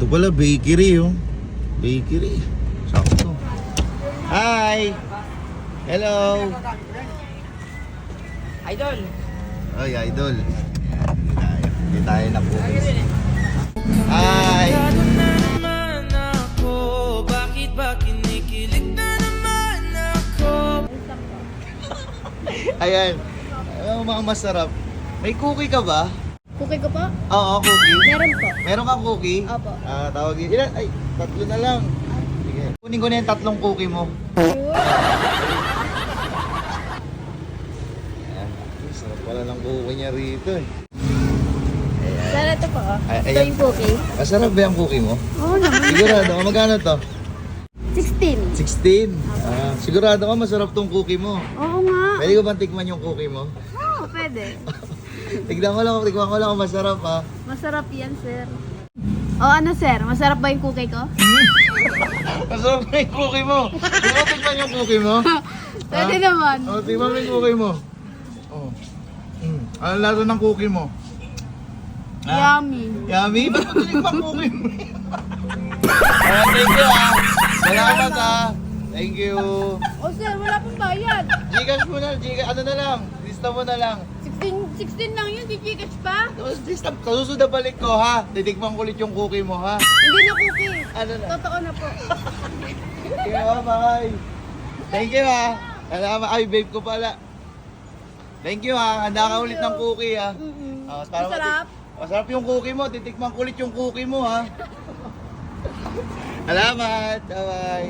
Ito pala, bakery oh. Bakery. Sakto. Hi! Hello! Idol. Ay, idol. Hindi tayo. Hindi tayo na po. Hi! Ayan. Ano mga masarap? May cookie ka ba? Cookie ko po? Oo, cookie. Meron po. Meron kang cookie? Opo. Ah, tawagin. Ilan? Ay, tatlo na lang. Sige. Kunin ko na yung tatlong cookie mo. Ayan. Ay, Sarap pala ng cookie niya rito eh. Sir, ito po. oh. Ay, Ito ayan. yung cookie. Masarap ba yung cookie mo? Oo naman. Sigurado ka, magkano to? 16. 16. Ah, sigurado ka masarap tong cookie mo. Oo nga. Pwede ko bang tikman yung cookie mo? Pwede. Tignan ko lang, tignan ko lang kung masarap ha. Masarap yan, sir. O ano, sir? Masarap ba yung cookie ko? Masarap na yung cookie mo. Gusto mo tikman yung cookie mo? Pwede Ah? naman. Oh, tingnan mo yung cookie mo. Oh. Mm. Ano lasa ng cookie mo? Ah, Yummy. Yummy? Ba't mo tinikman cookie mo? Ah, thank you ah. Salamat ah. Thank you. O, sir, wala pong bayad. Gcash mo na, Gcash, ano na lang, lista mo na lang. 16, 16 lang yun, Gcash pa. Tapos lista, sa susunod na balik ko ha, titikman ko ulit yung cookie mo ha. Hindi na cookie. Ano na? Totoo na po. Sige ha, bye. Thank you ha. Salamat, ay babe ko pala. Thank you ha, handa ka ulit ng cookie ha. Mm-mm. Ah, para Masarap. mati- Masarap yung cookie mo, titikman ko ulit yung cookie mo ha. Salamat, bye-bye.